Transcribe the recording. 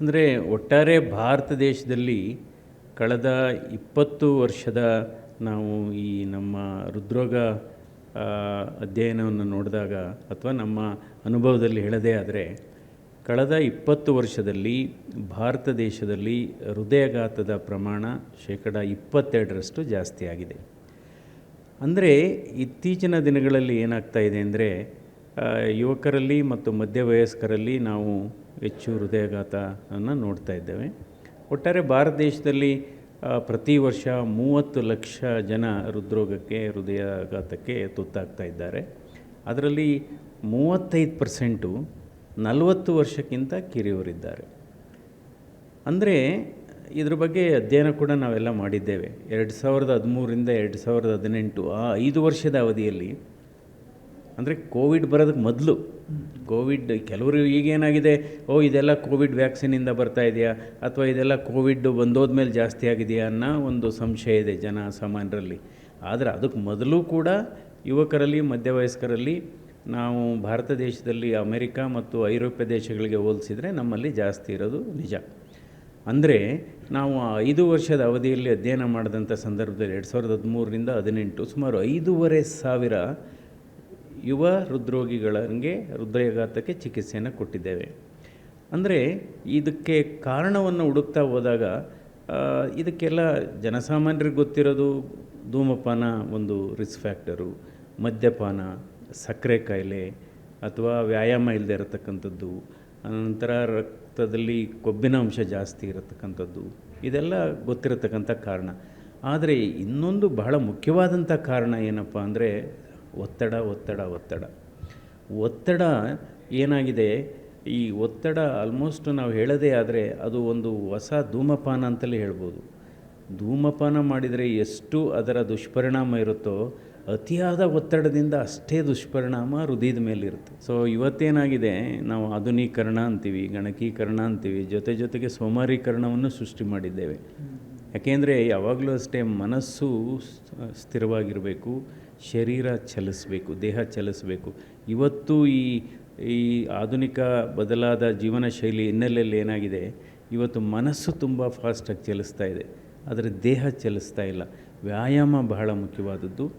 ಅಂದರೆ ಒಟ್ಟಾರೆ ಭಾರತ ದೇಶದಲ್ಲಿ ಕಳೆದ ಇಪ್ಪತ್ತು ವರ್ಷದ ನಾವು ಈ ನಮ್ಮ ಹೃದ್ರೋಗ ಅಧ್ಯಯನವನ್ನು ನೋಡಿದಾಗ ಅಥವಾ ನಮ್ಮ ಅನುಭವದಲ್ಲಿ ಹೇಳದೇ ಆದರೆ ಕಳೆದ ಇಪ್ಪತ್ತು ವರ್ಷದಲ್ಲಿ ಭಾರತ ದೇಶದಲ್ಲಿ ಹೃದಯಘಾತದ ಪ್ರಮಾಣ ಶೇಕಡ ಇಪ್ಪತ್ತೆರಡರಷ್ಟು ಜಾಸ್ತಿ ಆಗಿದೆ ಅಂದರೆ ಇತ್ತೀಚಿನ ದಿನಗಳಲ್ಲಿ ಏನಾಗ್ತಾ ಇದೆ ಅಂದರೆ ಯುವಕರಲ್ಲಿ ಮತ್ತು ಮಧ್ಯವಯಸ್ಕರಲ್ಲಿ ನಾವು ಹೆಚ್ಚು ಹೃದಯಾಘಾತವನ್ನು ನೋಡ್ತಾ ಇದ್ದೇವೆ. ಒಟ್ಟಾರೆ ಭಾರತ ದೇಶದಲ್ಲಿ ಪ್ರತಿ ವರ್ಷ ಮೂವತ್ತು ಲಕ್ಷ ಜನ ಹೃದ್ರೋಗಕ್ಕೆ, ಹೃದಯಾಘಾತಕ್ಕೆ ತುತ್ತಾಗ್ತಾ ಇದ್ದಾರೆ. ಅದರಲ್ಲಿ ಮೂವತ್ತೈದು ಪರ್ಸೆಂಟು ನಲವತ್ತು ವರ್ಷಕ್ಕಿಂತ ಕಿರಿಯವರಿದ್ದಾರೆ ಅಂದರೆ ಇದ್ರ ಬಗ್ಗೆ ಅಧ್ಯಯನ ಕೂಡ ನಾವೆಲ್ಲ ಮಾಡಿದ್ದೇವೆ. ಎರಡು ಸಾವಿರದ ಹದಿಮೂರಿಂದ ಎರಡು ಸಾವಿರದ ಹದಿನೆಂಟು ಆ ಐದು ವರ್ಷದ ಅವಧಿಯಲ್ಲಿ ಅಂದರೆ ಕೋವಿಡ್ ಬರೋದಕ್ಕೆ ಮೊದಲು. ಕೋವಿಡ್ ಕೆಲವರು ಈಗೇನಾಗಿದೆ ಓ, ಇದೆಲ್ಲ ಕೋವಿಡ್ ವ್ಯಾಕ್ಸಿನಿಂದ ಬರ್ತಾ ಇದೆಯಾ, ಅಥವಾ ಇದೆಲ್ಲ ಕೋವಿಡ್ ಬಂದೋದ್ಮೇಲೆ ಜಾಸ್ತಿ ಆಗಿದೆಯಾ ಅನ್ನೋ ಒಂದು ಸಂಶಯ ಇದೆ ಜನ ಸಾಮಾನ್ಯರಲ್ಲಿ. ಆದರೆ ಅದಕ್ಕೆ ಮೊದಲು ಕೂಡ ಯುವಕರಲ್ಲಿ, ಮಧ್ಯವಯಸ್ಕರಲ್ಲಿ ನಾವು ಭಾರತ ದೇಶದಲ್ಲಿ ಅಮೆರಿಕ ಮತ್ತು ಐರೋಪ್ಯ ದೇಶಗಳಿಗೆ ಹೋಲಿಸಿದರೆ ನಮ್ಮಲ್ಲಿ ಜಾಸ್ತಿ ಇರೋದು ನಿಜ. ಅಂದರೆ ನಾವು ಐದು ವರ್ಷದ ಅವಧಿಯಲ್ಲಿ ಅಧ್ಯಯನ ಮಾಡಿದಂಥ ಸಂದರ್ಭದಲ್ಲಿ ಎರಡು ಸಾವಿರದ ಹದಿಮೂರರಿಂದ ಹದಿನೆಂಟು, ಸುಮಾರು ಐದೂವರೆ ಸಾವಿರ ಯುವ ಹೃದ್ರೋಗಿಗಳಿಗೆ ಹೃದಯಾಘಾತಕ್ಕೆ ಚಿಕಿತ್ಸೆಯನ್ನು ಕೊಟ್ಟಿದ್ದೇವೆ. ಅಂದರೆ ಇದಕ್ಕೆ ಕಾರಣವನ್ನು ಹುಡುಕ್ತಾ ಹೋದಾಗ ಇದಕ್ಕೆಲ್ಲ ಜನಸಾಮಾನ್ಯರಿಗೆ ಗೊತ್ತಿರೋದು ಧೂಮಪಾನ ಒಂದು ರಿಸ್ಕ್ ಫ್ಯಾಕ್ಟರು ಮದ್ಯಪಾನ, ಸಕ್ಕರೆ ಕಾಯಿಲೆ ಅಥವಾ ವ್ಯಾಯಾಮ ಇಲ್ಲದೆ ಇರತಕ್ಕಂಥದ್ದು, ಅನಂತರ ರಕ್ತದಲ್ಲಿ ಕೊಬ್ಬಿನ ಅಂಶ ಜಾಸ್ತಿ ಇರತಕ್ಕಂಥದ್ದು, ಇದೆಲ್ಲ ಗೊತ್ತಿರತಕ್ಕಂಥ ಕಾರಣ. ಆದರೆ ಇನ್ನೊಂದು ಬಹಳ ಮುಖ್ಯವಾದಂಥ ಕಾರಣ ಏನಪ್ಪ ಅಂದರೆ ಒತ್ತಡ ಒತ್ತಡ ಒತ್ತಡ. ಒತ್ತಡ ಏನಾಗಿದೆ? ಈ ಒತ್ತಡ ಆಲ್ಮೋಸ್ಟ್ ನಾವು ಹೇಳದೇ ಆದರೆ ಅದು ಒಂದು ಹೊಸ ಧೂಮಪಾನ ಅಂತಲೇ ಹೇಳ್ಬೋದು. ಧೂಮಪಾನ ಮಾಡಿದರೆ ಎಷ್ಟು ಅದರ ದುಷ್ಪರಿಣಾಮ ಇರುತ್ತೋ, ಅತಿಯಾದ ಒತ್ತಡದಿಂದ ಅಷ್ಟೇ ದುಷ್ಪರಿಣಾಮ ಹೃದಯದ ಮೇಲಿರುತ್ತೆ ಸೊ ಇವತ್ತೇನಾಗಿದೆ? ನಾವು ಆಧುನೀಕರಣ ಅಂತೀವಿ, ಗಣಕೀಕರಣ ಅಂತೀವಿ, ಜೊತೆ ಜೊತೆಗೆ ಸೋಮಾರೀಕರಣವನ್ನು ಸೃಷ್ಟಿ ಮಾಡಿದ್ದೇವೆ. ಯಾಕೆಂದರೆ ಯಾವಾಗಲೂ ಅಷ್ಟೇ ಮನಸ್ಸು ಸ್ಥಿರವಾಗಿರಬೇಕು, ಶರೀರ ಚಲಿಸಬೇಕು, ದೇಹ ಚಲಿಸಬೇಕು. ಇವತ್ತು ಈ ಈ ಆಧುನಿಕ ಬದಲಾದ ಜೀವನ ಶೈಲಿ ಹಿನ್ನೆಲೆಯಲ್ಲಿ ಏನಾಗಿದೆ? ಇವತ್ತು ಮನಸ್ಸು ತುಂಬ ಫಾಸ್ಟಾಗಿ ಚಲಿಸ್ತಾ ಇದೆ. ಆದರೆ ದೇಹ ಚಲಿಸ್ತಾ ಇಲ್ಲ. ವ್ಯಾಯಾಮ ಬಹಳ ಮುಖ್ಯವಾದದ್ದು.